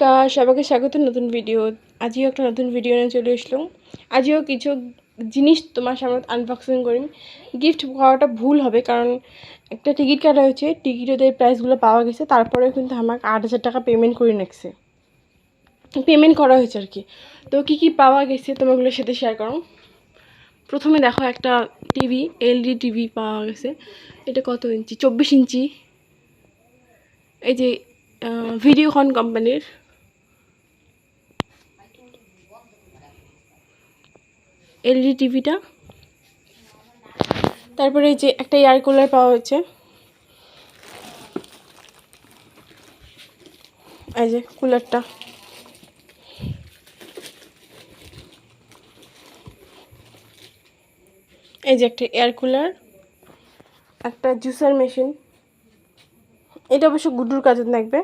নমস্কার সবাইকে স্বাগত, নতুন ভিডিও আজও একটা নতুন ভিডিও নিয়ে চলে আসলাম। আজও কিছু জিনিস তোমার সামনে আনবক্সিং করি গিফট করাটা ভুল হবে, কারণ একটা টিকিট কাটা হয়েছে টিকিটের প্রাইসগুলো পাওয়া গেছে, তারপরেও কিন্তু আমাকে আট হাজার টাকা পেমেন্ট করে নিচ্ছে পেমেন্ট করা হয়েছে আর কি। তো কী কী পাওয়া গেছে তোমাগুলোর সাথে শেয়ার করো। প্রথমে দেখো একটা টিভি এলডি টিভি পাওয়া গেছে। এটা কত ইঞ্চি? চব্বিশ ইঞ্চি। এই যে ভিডিওকন কোম্পানির এলইডি টিভিটা। তারপরে এই যে একটা এয়ার কুলার পাওয়া হয়েছে। এই যে কুলারটা। এই যে একটা এয়ার কুলার, একটা জুসার মেশিন। এটা অবশ্য গুডুর কাজে লাগবে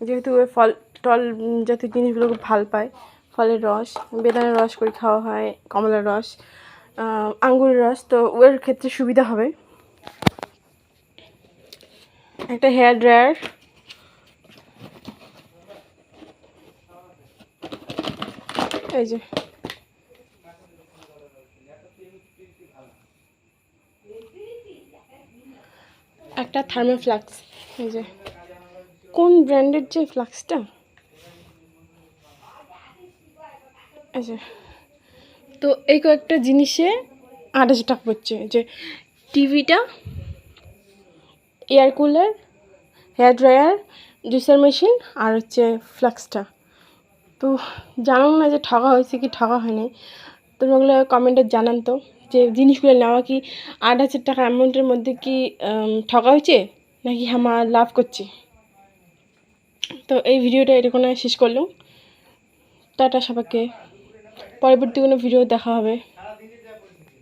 যেহেতু ফল, টল জাতীয় জিনিসগুলো খুব ভালো পায়। ফলের রস, বেদানার রস করে খাওয়া হয়, কমলার রস আঙ্গুরের রস, তো ওর ক্ষেত্রে সুবিধা হবে। একটা হেয়ার ড্রায়ার। এই যে। একটা থার্মোফ্লাক্স এই যে। কোন ব্র্যান্ডের যে ফ্লাক্সটা যে। তো এই কয়েকটা জিনিসে হাজার টাকা পড়ছে যে টিভিটা, air cooler, hair dryer, juicer machine আর হচ্ছে ফ্লাক্সটা। তো জানান না যে ঠকা হয়েছে কি ঠকা হয়নি। তো ওগুলো কমেন্টে জানান তো যে জিনিসগুলো নেওয়া কি আট হাজার টাকা অ্যামাউন্টের মধ্যে কি ঠকা হয়েছে নাকি আমার লাভ করছে? তো এই ভিডিওটা এরকম শেষ করলাম। টাটা সবাইকে। পরবর্তী কোনো ভিডিও দেখা হবে।